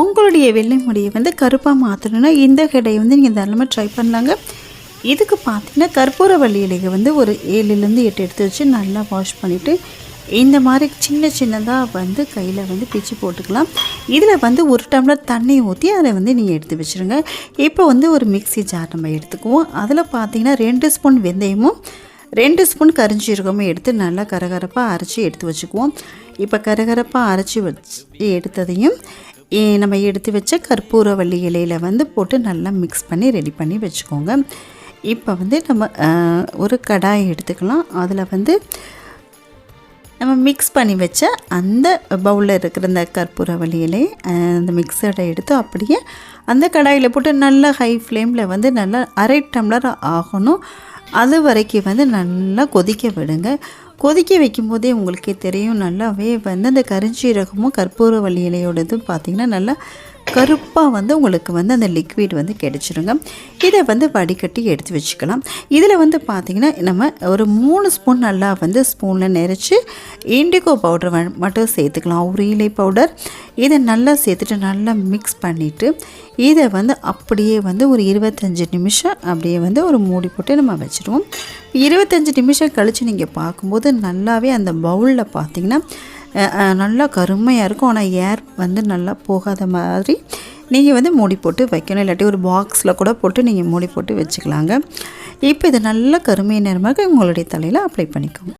உங்களுடைய வெள்ளை முடியை வந்து கருப்பாக மாற்றணுன்னா இந்த ஹெடையை வந்து நீங்கள் தாராளமாக ட்ரை பண்ணலாங்க. இதுக்கு பார்த்தீங்கன்னா கற்பூர வள்ளி இலையை வந்து ஒரு ஏழுலேருந்து எட்டு எடுத்து வச்சு நல்லா வாஷ் பண்ணிவிட்டு இந்த மாதிரி சின்ன சின்னதாக வந்து கையில் வந்து பிச்சு போட்டுக்கலாம். இதில் வந்து ஒரு டம்ளர் தண்ணி ஊற்றி அதை வந்து நீங்கள் எடுத்து வச்சுருங்க. இப்போ வந்து ஒரு மிக்ஸி ஜார் நம்ம எடுத்துக்குவோம். அதில் பார்த்தீங்கன்னா ரெண்டு ஸ்பூன் வெந்தயமும் ரெண்டு ஸ்பூன் கரிஞ்சீரகமும் எடுத்து நல்லா கரகரப்பாக அரைச்சி எடுத்து வச்சுக்குவோம். இப்போ கரகரப்பாக அரைச்சி வச்சு எடுத்ததையும் நம்ம எடுத்து வச்ச கற்பூரவள்ளி இலையில் வந்து போட்டு நல்லா மிக்ஸ் பண்ணி ரெடி பண்ணி வச்சுக்கோங்க. இப்போ வந்து நம்ம ஒரு கடாய் எடுத்துக்கலாம். அதில் வந்து நம்ம மிக்ஸ் பண்ணி வச்ச அந்த பவுலில் இருக்கிற அந்த கற்பூரவள்ளி இலை அந்த மிக்சரை எடுத்து அப்படியே அந்த கடாயில் போட்டு நல்லா ஹை ஃப்ளேமில் வந்து நல்லா அரை டம்ளர் ஆகணும். அது வரைக்கும் வந்து நல்லா கொதிக்க விடுங்க. கொதிக்க வைக்கும்போதே உங்களுக்கே தெரியும் நல்லாவே வந்து அந்த கருஞ்சீரகமும் கற்பூரவள்ளி இலையோடதும் பார்த்திங்கன்னா நல்லா கருப்பாக வந்து உங்களுக்கு வந்து அந்த லிக்விட் வந்து கிடச்சிருங்க. இதை வந்து வடிகட்டி எடுத்து வச்சுக்கலாம். இதில் வந்து பார்த்திங்கன்னா நம்ம ஒரு மூணு ஸ்பூன் நல்லா வந்து ஸ்பூனில் நெரிச்சு இண்டிகோ பவுடர் மட்டும் சேர்த்துக்கலாம். ஒரு இலை பவுடர் இதை நல்லா சேர்த்துட்டு நல்லா மிக்ஸ் பண்ணிவிட்டு இதை வந்து அப்படியே வந்து ஒரு இருபத்தஞ்சி நிமிஷம் அப்படியே வந்து ஒரு மூடி போட்டு நம்ம வச்சுருவோம். இருபத்தஞ்சி நிமிஷம் கழித்து நீங்கள் பார்க்கும்போது நல்லாவே அந்த பவுலில் பார்த்தீங்கன்னா நல்லா கருமையாக இருக்கும். ஆனால் ஏர் வந்து நல்லா போகாத மாதிரி நீங்கள் வந்து மூடி போட்டு வைக்கணும். இல்லாட்டி ஒரு பாக்ஸில் கூட போட்டு நீங்கள் மூடி போட்டு வச்சுக்கலாங்க. இப்போ இது நல்லா கருமை நேரமாக உங்களுடைய தலையில் அப்ளை பண்ணிக்கோங்க.